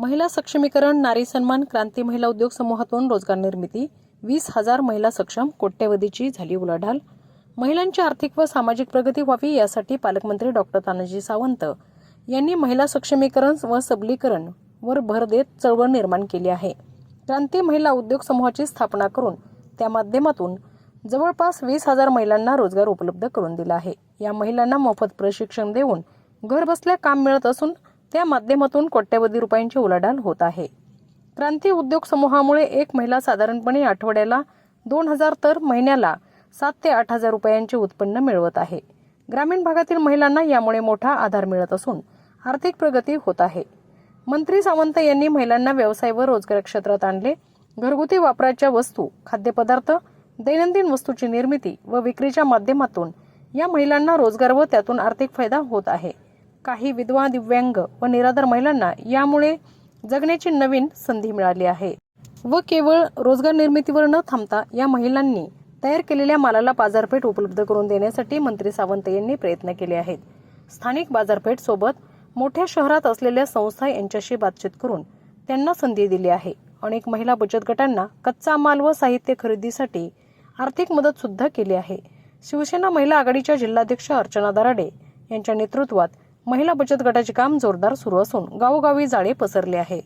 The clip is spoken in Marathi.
महिला सक्षमीकरण नारी सन्मान क्रांती महिला उद्योग समूहातून रोजगार निर्मिती. वीस हजार महिला सक्षम कोट्यवधीची झाली उलाढाल. महिलांची आर्थिक व सामाजिक प्रगती व्हावी यासाठी पालकमंत्री डॉक्टर तानाजी सावंत यांनी महिला सक्षमीकरण व सबलीकरण वर भर देत चळवळ निर्माण केली आहे. क्रांती महिला उद्योग समूहाची स्थापना करून त्या माध्यमातून जवळपास वीस हजार महिलांना रोजगार उपलब्ध करून दिला आहे. या महिलांना मोफत प्रशिक्षण देऊन घरबसल्या काम मिळत असून त्या माध्यमातून कोट्यवधी रुपयांची उलाढाल होत आहे. क्रांती उद्योग समूहामुळे एक महिला साधारणपणे आठवड्याला दोन हजार तर महिन्याला सात ते आठ हजार रुपयांचे उत्पन्न मिळवत आहे. ग्रामीण भागातील महिलांना यामुळे मोठा आधार मिळत असून आर्थिक प्रगती होत आहे. मंत्री सावंत यांनी महिलांना व्यवसाय व रोजगार क्षेत्रात आणले. घरगुती वापराच्या वस्तू खाद्यपदार्थ दैनंदिन वस्तूची निर्मिती व विक्रीच्या माध्यमातून या महिलांना रोजगार व त्यातून आर्थिक फायदा होत आहे. काही विधवा दिव्यांग व निराधार महिलांना यामुळे जगण्याची नवीन संधी मिळाली आहे. व केवळ रोजगार निर्मितीवर न थांबता या महिलांनी तयार केलेल्या मालाला बाजारपेठ उपलब्ध करून देण्यासाठी मंत्री सावंत यांनी प्रयत्न केले आहेत. स्थानिक बाजारपेठ सोबत मोठ्या शहरात असलेल्या संस्था यांच्याशी बातचीत करून त्यांना संधी दिली आहे. अनेक महिला बचत गटांना कच्चा माल व साहित्य खरेदीसाठी आर्थिक मदत सुद्धा केली आहे. शिवसेना महिला आघाडीच्या जिल्हाध्यक्ष अर्चना दराडे यांच्या नेतृत्वात महिला बचत गटाचे काम जोरदार सुरू असून गावोगावी जाळे पसरले आहे.